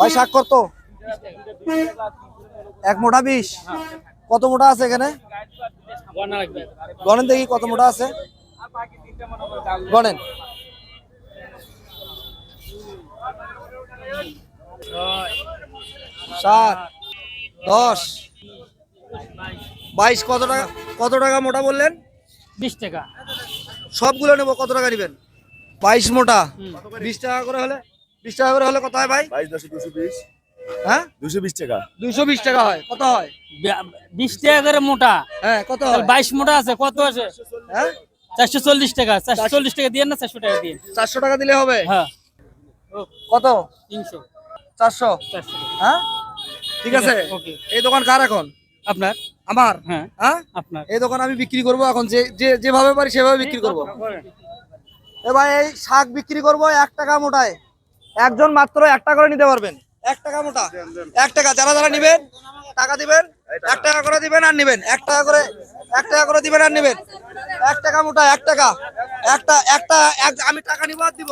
ভাই শাক কত? এক মোটা বিশ। কত মোটা আছে এখানে? গণেন দেখি কত মোটা আছে। গণেন। সাত দশ। বাইশ কত টাকা কত টাকা মোটা বললেন? বিশ টাকা। সবগুলো নেব কত টাকা নেবেন? বাইশ মোটা। বিশ টাকা করে হলে বিশ টাকা করে হলে কত হয় ভাই? বাইশ দশে দুশো বিশ। হ্যাঁ? দুশো বিশ টাকা। দুইশো বিশ টাকা হয় কত হয়? বিশ টাকা করে মোটা। হ্যাঁ কত হয়? বাইশ মোটা আছে কত আছে? হ্যাঁ? চারশো চল্লিশ টাকা চারশো চল্লিশ টাকা দিয়ে না চারশো টাকা দিয়ে? চারশো টাকা দিলে হবে? হ্যাঁ। কত? তিনশো। চারশো? চারশো। হ্যাঁ? ঠিক আছে। ওকে। এই দোকান কার এখন? আপনার? আমার? হ্যাঁ হ্যাঁ? আপনার। এই দোকান আমি বিক্রি করব এখন যে যে যেভাবে পারি সেভাবে বিক্রি করব। এ ভাই এই শাক বিক্রি করব এক টাকা মোটায়। একজন মাত্র এক টাকা করে নিতে পারবেন। এক টাকা মোটা। এক টাকা। যারা যারা নিবেন টাকা দিবেন এক টাকা করে দিবেন আর নিবেন। এক টাকা করে এক টাকা করে দিবেন আর নিবেন। এক টাকা মোটা এক টাকা। একটা একটা এক আমি টাকা নিব আর দিব।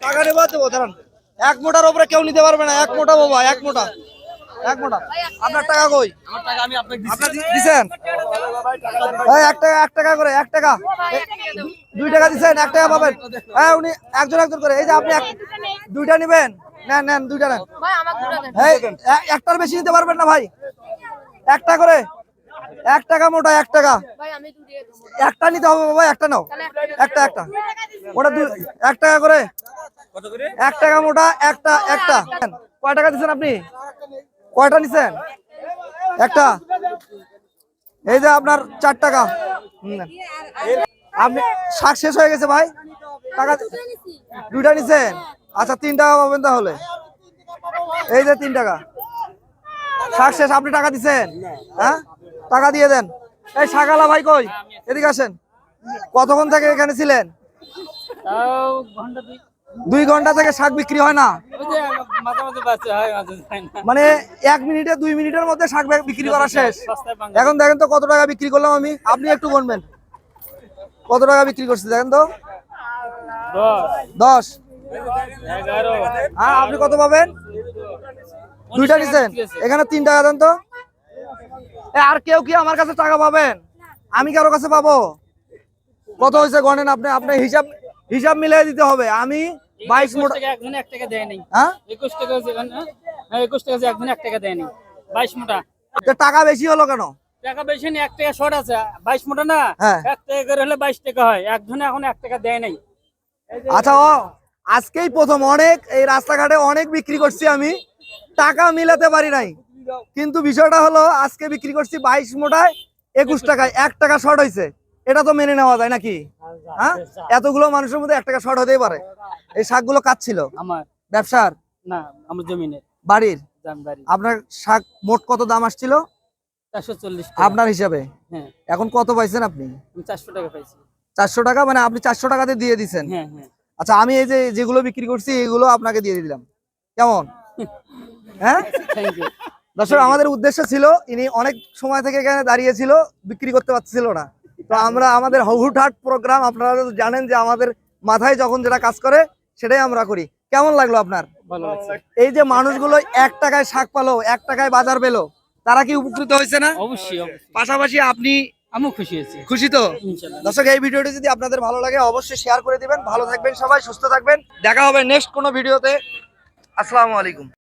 টাকা নিব আর দিব দাঁড়ান এক মোটার উপরে কেউ নিতে পারবে না। এক মোটা বাবা এক মোটা। এক মোটা। আপনার টাকা কই? আপনার দি- দিছেন? এই এক টাকা এক টাকা করে এক টাকা। দুই টাকা দিছেন এক টাকা পাবেন। হ্যাঁ উনি একজন একজন করে। এই যে আপনি এক- দুইটা নেবেন? নেন নেন দুইটা নেন। ভাই আমাকে দুটো দেন। এই একটার বেশি নিতে পারবেন না ভাই। একটা করে। এক টাকা মোটা এক টাকা। ভাই আমি দুটো দিয়ে দেবো। একটা নিতে হবে বাবা একটা নাও। একটা একটা ওটা দুই এক টাকা করে। এক টাকা মোটা একটা একটা। কয় টাকা দিচ্ছেন আপনি? কয়টা নিছেন একটা। এই যে আপনার চার টাকা। হুম, আপনি শাক শেষ হয়ে গেছে ভাই। টাকা দুইটা নিছেন? আচ্ছা তিন টাকা পাবেন তাহলে। এই যে তিন টাকা। শাক শেষ আপনি টাকা দিচ্ছেন হ্যাঁ? টাকা দিয়ে দেন। এই শাকালা ভাই কই? এদিকে আসেন। কতক্ষণ থেকে এখানে ছিলেন? দুই ঘণ্টা থেকে শাক বিক্রি হয় না? মানে এক মিনিটে দুই মিনিটের মধ্যে শাক বিক্রি করা শেষ। এখন দেখেন তো কত টাকা বিক্রি করলাম আমি। আপনি একটু গুনবেন কত টাকা বিক্রি করছি দেখেন তো? দশ। হ্যাঁ আপনি কত পাবেন? দুইটা নিছেন এখানে তিন টাকা দেন তো। আর কেউ কি আমার কাছে টাকা পাবেন? আমি কারও কাছে পাবো? কত হয়েছে গণেন আপনি? আপনার হিসাব হিসাব মিলিয়ে দিতে হবে। আমি বাইশ একুশ মোটা টাকা এক টাকা দেয় নাই হ্যাঁ? একুশ টাকা আছে এখানে, হ্যাঁ? একুশ টাকা একজনে এক টাকা দেয় নাই বাইশ মোটা। টাকা বেশি হলো কেন? টাকা বেশি নেই এক টাকা শর্ট আছে। বাইশ মোটা না? হ্যাঁ। এক টাকা করে হলে বাইশ টাকা হয়। একজনে এখন এক টাকা দেয় নাই। আচ্ছা ও আজকেই প্রথম অনেক এই রাস্তাঘাটে অনেক বিক্রি করছি আমি। টাকা মিলাতে পারি নাই। কিন্তু বিষয়টা হলো আজকে বিক্রি করছি বাইশ মোটায় একুশ টাকায় এক টাকা শর্ট হয়েছে এটা তো মেনে নেওয়া যায় নাকি? হ্যাঁ? এতগুলো মানুষের মধ্যে এক টাকা শর্ট হতেই পারে। এই শাকগুলো কাটছিল আমার। ব্যবসার? না আমার জমিনের। বাড়ির? আপনার শাক মোট কত দাম আসছিল? আপনার হিসাবে? হ্যাঁ। এখন কত পাইছেন আপনি? চারশো টাকা পাইছি। চারশো টাকা মানে আপনি চারশো টাকাতে দিয়ে দিচ্ছেন হ্যাঁ হ্যাঁ। আচ্ছা আমি এই যে যেগুলো বিক্রি করছি এগুলো আপনাকে দিয়ে দিলাম। কেমন? হ্যাঁ? দর্শক আমাদের উদ্দেশ্য ছিল ইনি অনেক সময় থেকে এখানে দাঁড়িয়েছিল বিক্রি করতে পারছিল না। তো আমরা আমাদের হুটহাট প্রোগ্রাম আপনারা জানেন যে আমাদের মাথায় যখন যেটা কাজ করে সেটাই আমরা করি। কেমন লাগল আপনার? এই যে মানুষগুলো এক টাকায় শাক পালো এক টাকায় বাজার পেল তারা কি উপকৃত হয়েছে না? অবশ্যই। পাশাপাশি আপনি আমিও খুশি হয়েছি। খুশি তো? দর্শক এই ভিডিওটি যদি আপনাদের ভালো লাগে অবশ্যই শেয়ার করে দিবেন। ভালো থাকবেন সবাই সুস্থ থাকবেন। দেখা হবে নেক্সট কোনো ভিডিওতে। আসসালামু আলাইকুম।